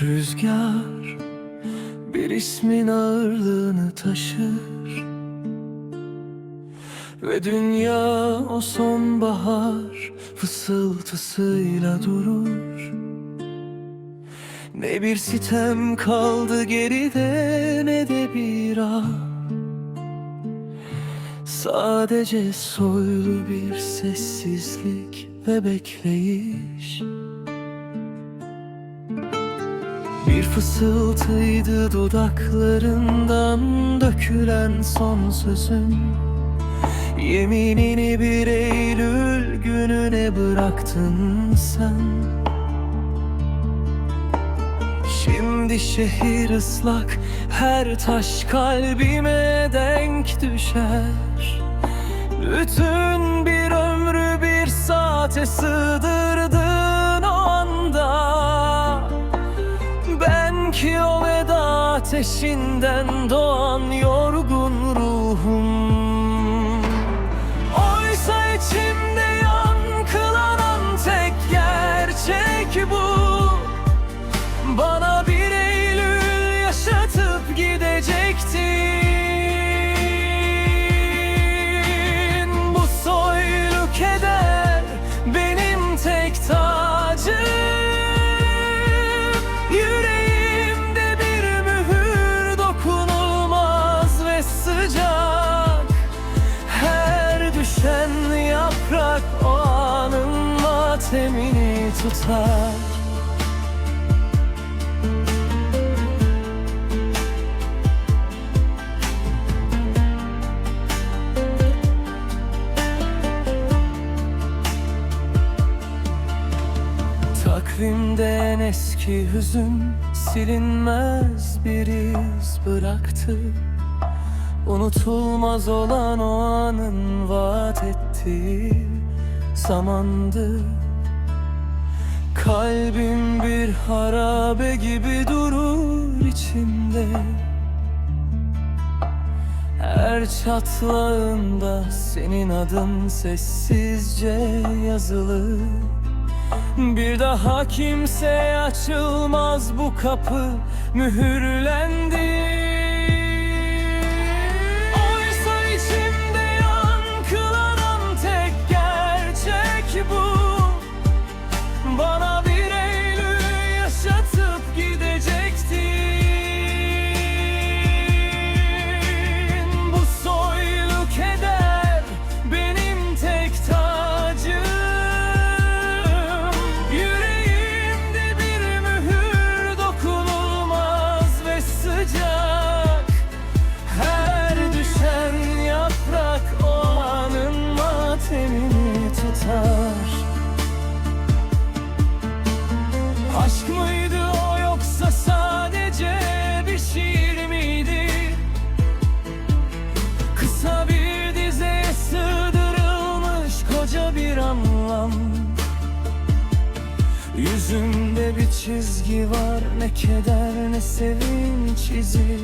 Rüzgar bir ismin ağırlığını taşır. Ve dünya o sonbahar fısıltısıyla durur. Ne bir sitem kaldı geride ne de bir ah Sadece soylu bir sessizlik ve bekleyiş Bir fısıltıydı dudaklarından dökülen son sözün Yeminini bir Eylül gününe bıraktın sen. Şimdi şehir ıslak Her taş kalbime denk düşer. Bütün bir ömrü bir saate sığdırdın ateşinden doğan yorgun ruhum. Oysa içimde yankılanan tek gerçek bu tutar. Takvimde eski hüzün silinmez bir iz bıraktı. Unutulmaz olan o anın vaat ettiği zamandı Kalbim bir harabe gibi durur içimde. Her çatlağında senin adın sessizce yazılı bir daha kimseye açılmaz bu kapı. Mühürlendi Aşk mıydı o yoksa sadece bir şiir miydi? Kısa bir dize sığdırılmış koca bir anlam. Yüzünde bir çizgi var ne keder ne sevinç izi.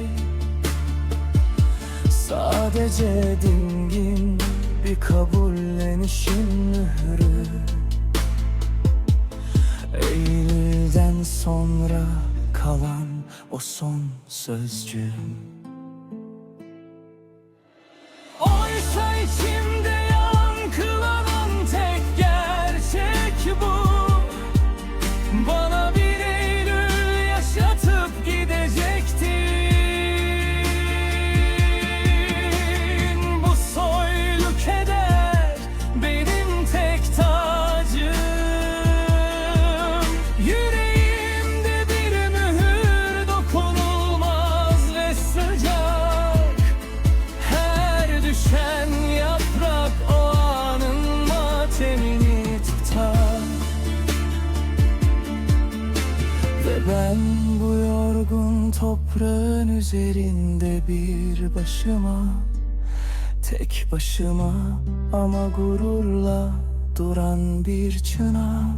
Sadece dingin bir kabullenişin mührü kalan o son sözcüğüm üzerinde bir başıma Tek başıma ama gururla duran bir çınar.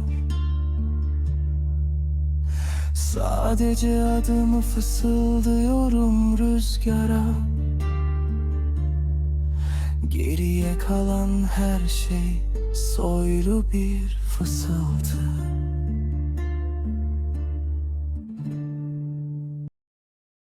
Sadece adımı fısıldıyorum rüzgara. Geriye kalan her şey soylu bir fısıltı